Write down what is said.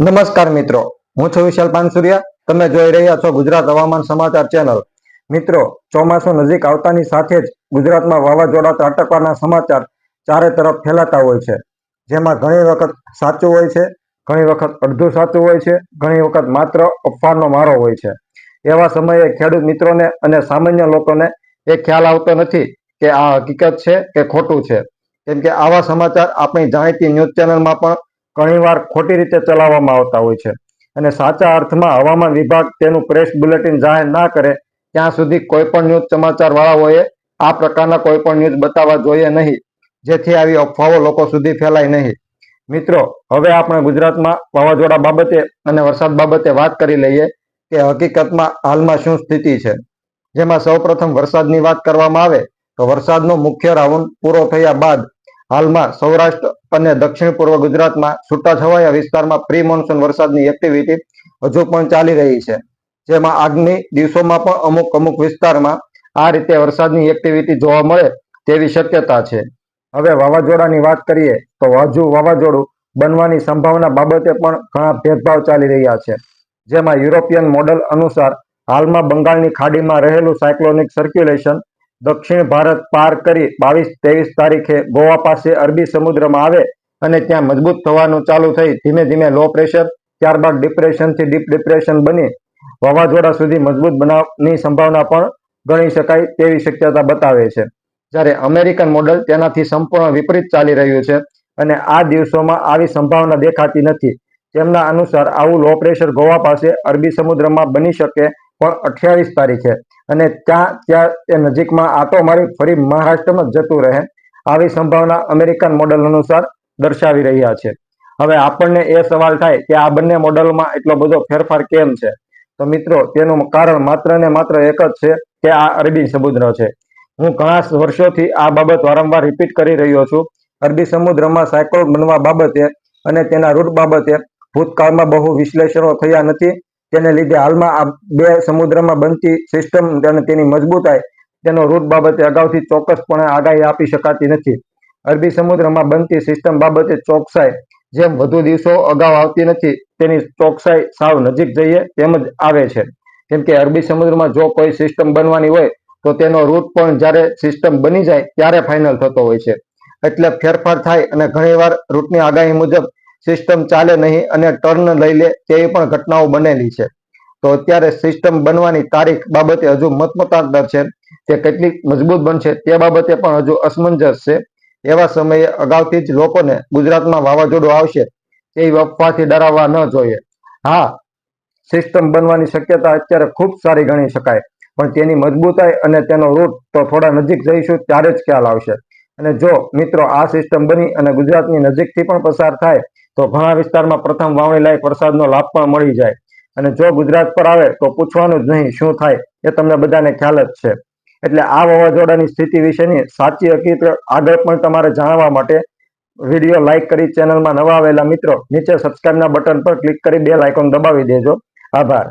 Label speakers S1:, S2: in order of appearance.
S1: નમસ્કાર મિત્રો, હું છું વિશાલ પાનસુરિયા. તમે જોઈ રહ્યા છો ગુજરાત હવામાન સમાચાર ચેનલ. મિત્રો, ચોમાસું નજીક આવતાની સાથે જ ગુજરાતમાં વાવાઝોડા ત્રાટકવાના સમાચાર ચારે તરફ ફેલાતા હોય છે. જેમાં ઘણી વખત સાચું હોય છે, ઘણી વખત અડધું સાચું હોય છે, ઘણી વખત માત્ર અફવાનો મારો હોય છે. એવા સમયે ખેડૂત મિત્રોને અને સામાન્ય લોકોને એ ખ્યાલ આવતો નથી કે આ હકીકત છે કે ખોટું છે. કેમ કે આવા સમાચાર આપણી જાણીતી ન્યૂઝ ચેનલમાં પણ ઘણીવાર ખોટી રીતે ચલાવવામાં આવતા હોય છે. અને સાચા અર્થમાં હવામાન વિભાગ તેનું પ્રેસ બુલેટિન જાહેર ના કરે, ત્યાં સુધી કોઈ પણ ન્યૂઝ સમાચાર વાળાઓએ આ પ્રકારના કોઈ પણ ન્યૂઝ બતાવવા જોઈએ નહીં. જેથી આવી અફવાઓ લોકો સુધી ફેલાય નહીં. મિત્રો, હવે આપણે ગુજરાતમાં વાવાઝોડા બાબતે અને વરસાદ બાબતે વાત કરી લઈએ કે હકીકતમાં હાલમાં શું સ્થિતિ છે. જેમાં સૌપ્રથમ વરસાદની વાત કરવામાં આવે, તો વરસાદનો મુખ્ય રાઉન્ડ પૂરો થયા બાદ હાલમાં સૌરાષ્ટ્ર અને દક્ષિણ પૂર્વ ગુજરાતમાં છૂટાછવાયા વિસ્તારમાં પ્રી મોન્સૂન વરસાદની એક્ટિવિટી હજુ પણ ચાલી રહી છે. જેમાં આગામી દિવસોમાં પણ અમુક અમુક વિસ્તારમાં આ રીતે વરસાદની એક્ટિવિટી જોવા મળે તેવી શક્યતા છે. હવે વાવાઝોડાની વાત કરીએ તો હજુ વાવાઝોડું બનવાની સંભાવના બાબતે પણ ઘણા ભેદભાવ ચાલી રહ્યા છે. જેમાં યુરોપિયન મોડલ અનુસાર હાલમાં બંગાળની ખાડીમાં રહેલું સાયક્લોનિક સર્ક્યુલેશન દક્ષિણ ભારત પાર કરી બાવીસ ત્રેવીસ તારીખે ગોવા પાસે અરબી સમુદ્રમાં આવે અને ત્યાં મજબૂત થવાનું ચાલુ થઈ. ધીમે ધીમે લો પ્રેશર ત્યારબાદ ડિપ્રેશનથી ડીપ ડિપ્રેશન બની. વાવાઝોડા સુધી મજબૂત બનાવની સંભાવના પણ ગણી શકાય તેવી શક્યતા બતાવે છે. જ્યારે અમેરિકન મોડલ તેનાથી સંપૂર્ણ વિપરીત ચાલી રહ્યું છે અને આ દિવસોમાં આવી સંભાવના દેખાતી નથી. તેમના અનુસાર આવું લો પ્રેશર ગોવા પાસે અરબી સમુદ્રમાં બની શકે પણ અઠ્યાવીસ તારીખે. અને ત્યાં ત્યાં એ નજીકમાં આટો મારી ફરી મહારાષ્ટ્રમાં જતું રહે. આવી સંભાવના અમેરિકન મોડલ અનુસાર દર્શાવી રહ્યા છે. હવે આપણને એ સવાલ થાય કે આ બંને મોડલમાં એટલો બધો ફેરફાર કેમ છે? તો મિત્રો, તેનું કારણ માત્ર ને માત્ર એક જ છે કે આ અરબી સમુદ્ર છે. હું ઘણા વર્ષોથી આ બાબત વારંવાર રિપીટ કરી રહ્યો છું. અરબી સમુદ્રમાં સાયક્લોન બનવા બાબતે અને તેના રૂટ બાબતે ભૂતકાળમાં બહુ વિશ્લેષણો થયા નથી. તેને લીધે હાલમાં આ બે સમુદ્રમાં બનતી સિસ્ટમ અને તેની મજબૂતાઈ, તેનો રૂટ બાબતે અગાઉથી ચોક્કસપણે આગાહી આપી શકાતી નથી. અરબી સમુદ્રમાં બનતી સિસ્ટમ બાબતે ચોકસાઈ જેમ વધુ દિવસો અગાઉ આવતી નથી, તેની ચોકસાઈ સાવ નજીક જઈએ તેમ જ આવે છે. કેમ કે અરબી સમુદ્રમાં જો કોઈ સિસ્ટમ બનવાની હોય, તો તેનો રૂટ પણ જ્યારે સિસ્ટમ બની જાય, ત્યારે ફાઇનલ થતો હોય છે. એટલે ફેરફાર થાય અને ઘણીવાર રૂટની આગાહી મુજબ સિસ્ટમ ચાલે નહીં અને ટર્ન લઈ લે તેવી પણ ઘટનાઓ બનેલી છે. તો અત્યારે સિસ્ટમ બનવાની તારીખ બાબતે હજુ મતમતાંતર છે. તે કેટલી મજબૂત બનશે તે બાબતે પણ હજુ અસમંજસ છે. એવા સમયે અગાઉથી જ લોકોને ગુજરાતમાં વાવાઝોડું આવશે તેવી અફવાથી ડરાવવા ન જોઈએ. હા સિસ્ટમ બનવાની શક્યતા અત્યારે ખૂબ સારી ગણી શકાય. પણ તેની મજબૂતાઈ અને તેનો રૂટ તો થોડા નજીક જઈશું ત્યારે જ ખ્યાલ આવશે. અને જો મિત્રો આ સિસ્ટમ બની અને ગુજરાતની નજીકથી પણ પસાર થાય તો ઘણા વિસ્તારમાં પ્રથમ વાવણી લાયક વરસાદનો લાભ પણ મળી જાય. અને જો ગુજરાત પર આવે તો પૂછવાનું જ નહીં શું થાય એ તમને બધાને ખ્યાલ જ છે. એટલે આ વાવાઝોડાની સ્થિતિ વિશેની સાચી હકીકત આગળ પણ તમારે જાણવા માટે વીડિયો લાઇક કરી ચેનલમાં નવા આવેલા મિત્રો નીચે સબસ્ક્રાઇબના બટન પર ક્લિક કરી બે લાઇકોન દબાવી દેજો. આભાર.